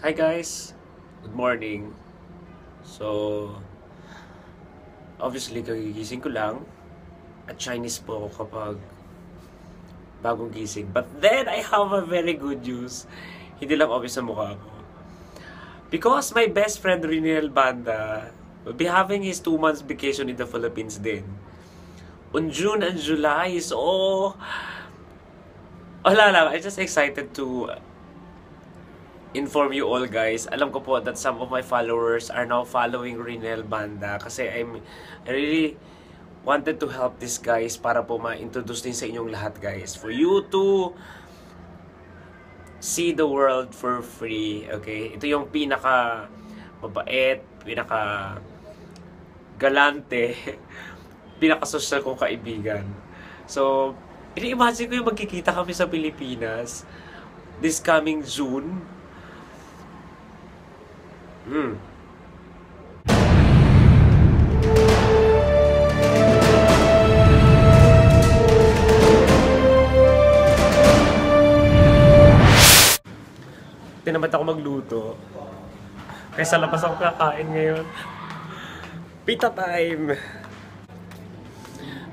Hi guys, good morning. So, obviously kagigising ko lang at Chinese po ako kapag bagong gising. But then I have a very good news. Hindi lang obvious sa mukha ko. Because my best friend Riniel Banda will be having his two months vacation in the Philippines din. On June and July, so... Wala lang, I'm just excited to inform you all guys. Alam ko po that some of my followers are now following Rinel Banda kasi I'm I really wanted to help this guys para po ma-introduce din sa inyong lahat guys. For you to see the world for free, okay? Ito yung pinaka mabait, pinaka galante, pinaka social kong kaibigan. So, ini-imagine ko yung magkikita kami sa Pilipinas this coming June Hmm. Tinamad ako magluto. Kaya sa ako kakain ngayon. Pita time!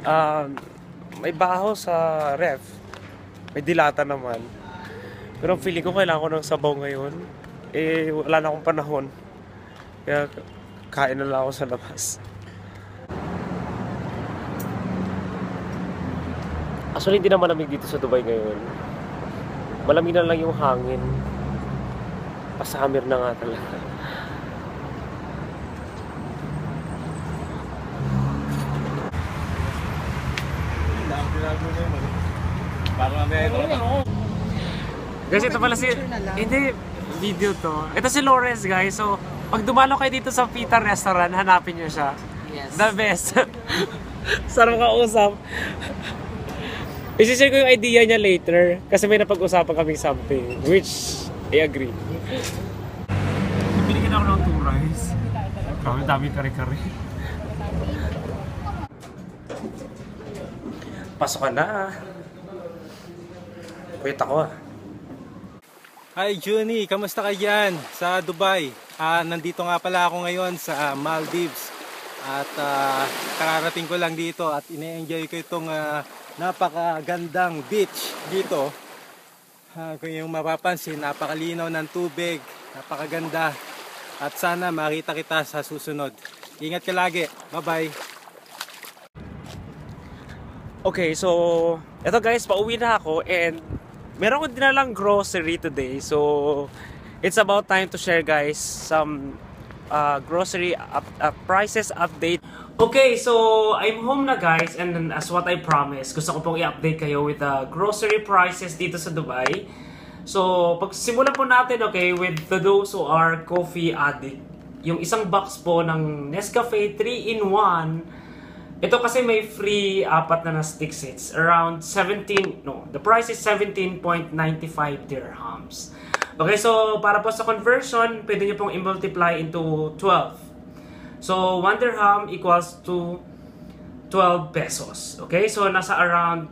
Um, may baho sa ref. May dilata naman. Pero feeling ko kailangan ko ng sabaw ngayon. Eh, wala na akong panahon. Kaya kain na lang ako sa labas. Actually, hindi na malamig dito sa Dubai ngayon. Malamig na lang yung hangin. Pasamir na nga talaga. Guys, ito pala si... Hindi, video to. Ito si Lawrence, guys. So, pag dumalo kayo dito sa Pita Restaurant, hanapin nyo siya. Yes. The best. Sarap kausap. Isishare ko yung idea niya later. Kasi may napag-usapan kaming something. Which, I agree. Binigyan ako ng two rice. Kami dami kare-kare. Pasok ka na. Wait ako ah. Hi Juni, kamusta ka dyan sa Dubai? Ah, nandito nga pala ako ngayon sa Maldives at ah, kararating ko lang dito at ine-enjoy ko itong ah, napakagandang beach dito. Ah, kung yung mapapansin, napakalinaw ng tubig, napakaganda at sana makita kita sa susunod. Ingat ka lagi. Bye-bye. Okay, so eto guys, pauwi na ako and meron ko dinalang grocery today. So it's about time to share guys some uh, grocery up, uh, prices update. Okay, so I'm home na guys and as what I promised, gusto ko pong i-update kayo with the grocery prices dito sa Dubai. So, pag simulan po natin, okay, with the those who are coffee addict, yung isang box po ng Nescafe 3-in-1 ito kasi may free apat na na stick sets. Around 17, no, the price is 17.95 dirhams. Okay, so para po sa conversion, pwede nyo pong i-multiply into 12. So, 1 dirham equals to 12 pesos. Okay, so nasa around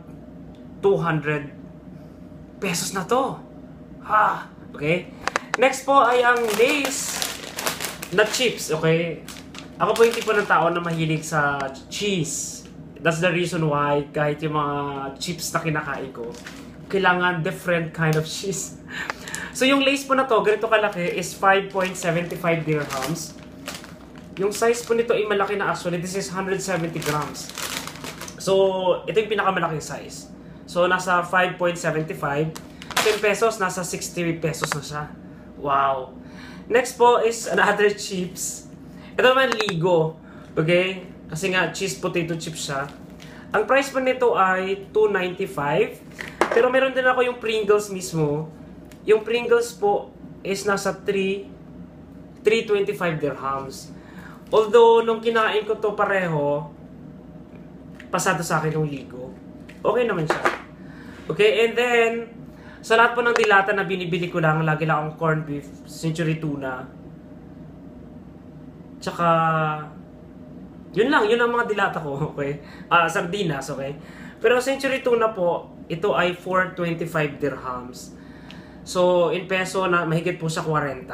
200 pesos na to. Ha! Okay? Next po ay ang Lay's na chips. Okay? Ako po yung tipo ng tao na mahilig sa cheese. That's the reason why kahit yung mga chips na kinakain ko, kailangan different kind of cheese. So yung lace po na to, ganito kalaki, is 5.75 dirhams. Yung size po nito ay malaki na actually. This is 170 grams. So, ito yung pinakamalaking size. So, nasa 5.75. 10 pesos, nasa 60 pesos na siya. Wow. Next po is another chips. Ito naman Ligo. Okay? Kasi nga, cheese potato chips siya. Ang price po nito ay 2.95. Pero meron din ako yung Pringles mismo. Yung Pringles po is nasa 3 325 dirhams. Although, nung kinain ko to pareho, pasado sa akin yung Ligo. Okay naman siya. Okay, and then, sa lahat po ng dilata na binibili ko lang, lagi lang akong corned beef, century tuna, Tsaka, yun lang, yun ang mga dilata ko, okay? Ah, sardinas, okay? Pero century tuna po, ito ay 425 dirhams. So, in peso na mahigit po sa 40,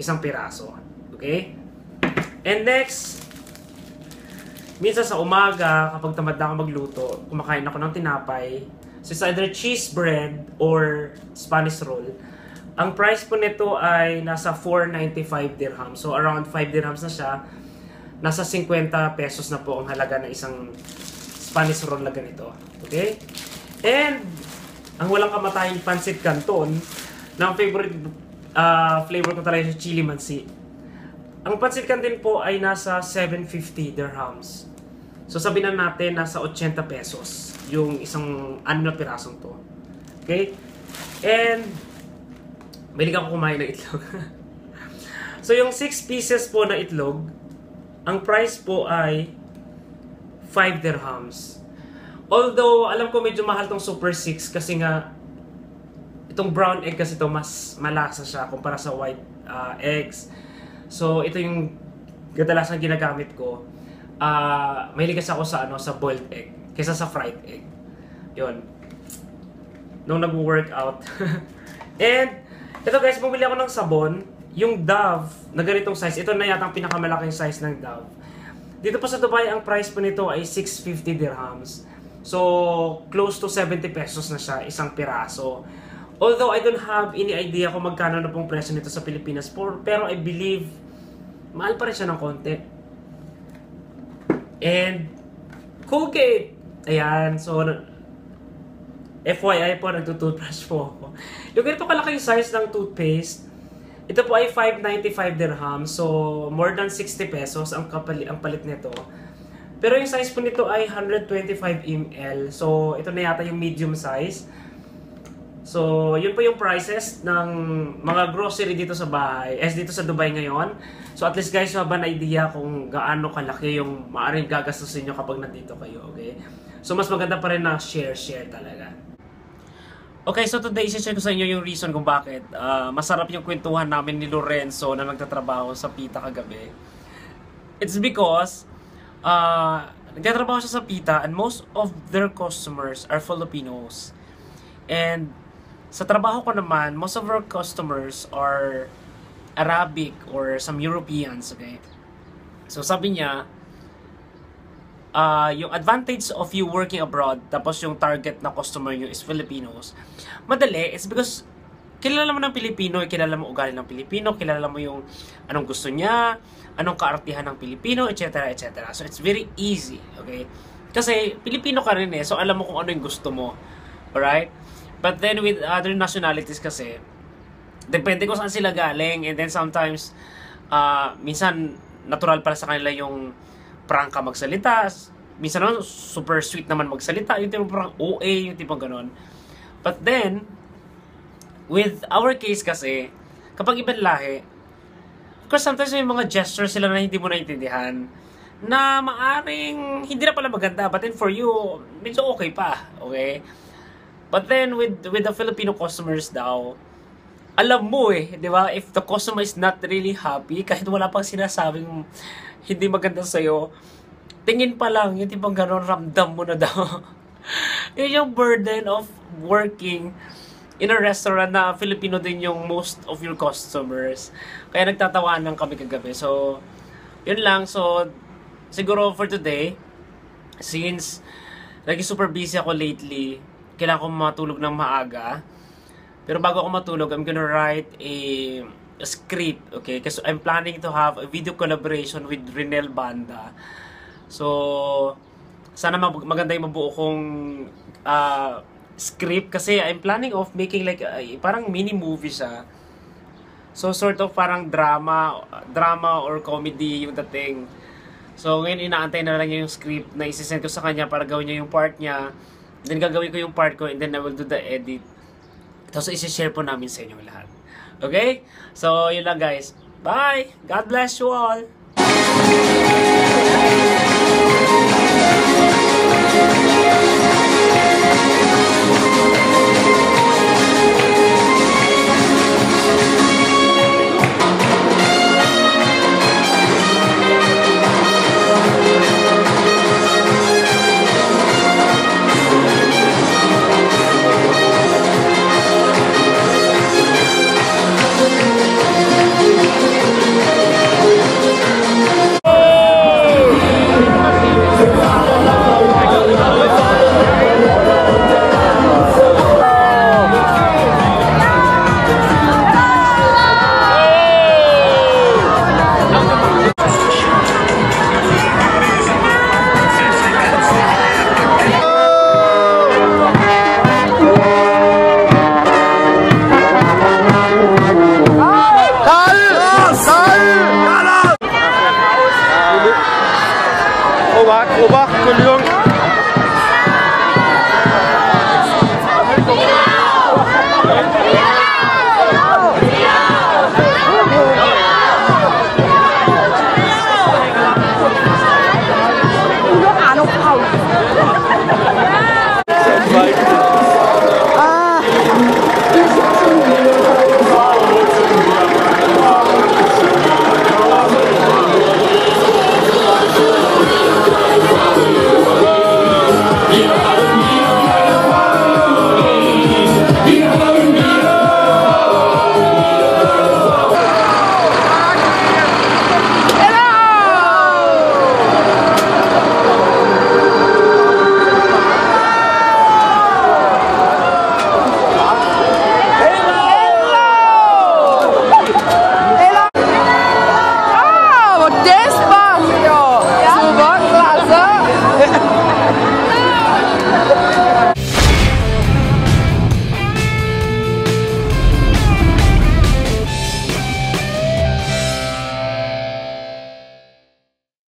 isang piraso. Okay? And next, minsan sa umaga, kapag tamad na ako magluto, kumakain ako ng tinapay. So, it's either cheese bread or Spanish roll. Ang price po nito ay nasa 495 dirham. So, around 5 dirhams na siya. Nasa 50 pesos na po ang halaga ng isang Spanish roll na ganito. Okay? And, ang walang kamatayang pancit canton, ang favorite uh, flavor ko talaga sa chili mansi. Ang pancit canton po ay nasa 750 dirhams. So sabihin na natin nasa 80 pesos yung isang ano na pirasong to. Okay? And Mahilig ako kumain ng itlog. so yung 6 pieces po na itlog, ang price po ay 5 dirhams. Although, alam ko medyo mahal tong Super 6 kasi nga itong brown egg kasi to mas malasa siya kumpara sa white uh, eggs. So, ito yung kadalasan ginagamit ko. Uh, mahilig ako sa ano sa boiled egg kaysa sa fried egg. 'Yon. Nung nag-workout. And ito guys, bumili ako ng sabon. Yung Dove na ganitong size. Ito na yata ang pinakamalaking size ng Dove. Dito pa sa Dubai, ang price po nito ay 650 dirhams. So, close to 70 pesos na siya, isang piraso. Although I don't have any idea kung magkano na pong presyo nito sa Pilipinas, for, pero I believe mahal pa rin siya ng konti. And Colgate. Ayan, so FYI po, nagtutoothbrush po ako. Yung ganito kalaking size ng toothpaste, ito po ay 595 dirham. So, more than 60 pesos ang, kapali, ang palit nito. Pero yung size po nito ay 125 ml. So, ito na yata yung medium size. So, yun po yung prices ng mga grocery dito sa bahay, as dito sa Dubai ngayon. So, at least guys, you have idea kung gaano kalaki yung maaaring gagastusin nyo kapag nandito kayo, okay? So, mas maganda pa rin na share-share talaga. Okay, so today, isi-share ko sa inyo yung reason kung bakit uh, masarap yung kwentuhan namin ni Lorenzo na nagtatrabaho sa Pita kagabi. It's because uh, nagtatrabaho siya sa Pita and most of their customers are Filipinos. And sa trabaho ko naman, most of our customers are Arabic or some Europeans, okay? So sabi niya, uh, yung advantage of you working abroad, tapos yung target na customer nyo is Filipinos, madali, it's because kilala mo ng Pilipino, kilala mo ugali ng Pilipino, kilala mo yung anong gusto niya, anong kaartihan ng Pilipino, etc. etc. So it's very easy, okay? Kasi Pilipino ka rin eh, so alam mo kung ano yung gusto mo. Alright? But then with other nationalities kasi, depende kung saan sila galing and then sometimes, uh, minsan natural para sa kanila yung prangka magsalita. Minsan naman super sweet naman magsalita. Yung tipong parang OA, yung tipong ganon. But then, with our case kasi, kapag ibang lahi, of course sometimes may mga gestures sila na hindi mo naintindihan na maaring hindi na pala maganda but then for you medyo okay pa okay But then with with the Filipino customers daw, alam mo eh, 'di ba? If the customer is not really happy kahit wala pang sinasabing hindi maganda sa iyo, tingin pa lang, yung tipong gano'n, ramdam mo na daw. yun yung burden of working in a restaurant na Filipino din yung most of your customers. Kaya nagtatawanan kami kagabi. So, yun lang. So, siguro for today, since naging super busy ako lately, kailangan ko matulog ng maaga. Pero bago ako matulog, I'm gonna write a, a script, okay? Kasi I'm planning to have a video collaboration with Renel Banda. So, sana mag maganda yung mabuo kong uh, script kasi I'm planning of making like uh, parang mini movie siya. So sort of parang drama, drama or comedy yung dating. So ngayon inaantay na lang yung script na isisend ko sa kanya para gawin niya yung part niya. Then gagawin ko yung part ko and then I will do the edit. Tapos isi-share po namin sa inyo lahat. Okay? So, yun lang guys. Bye! God bless you all!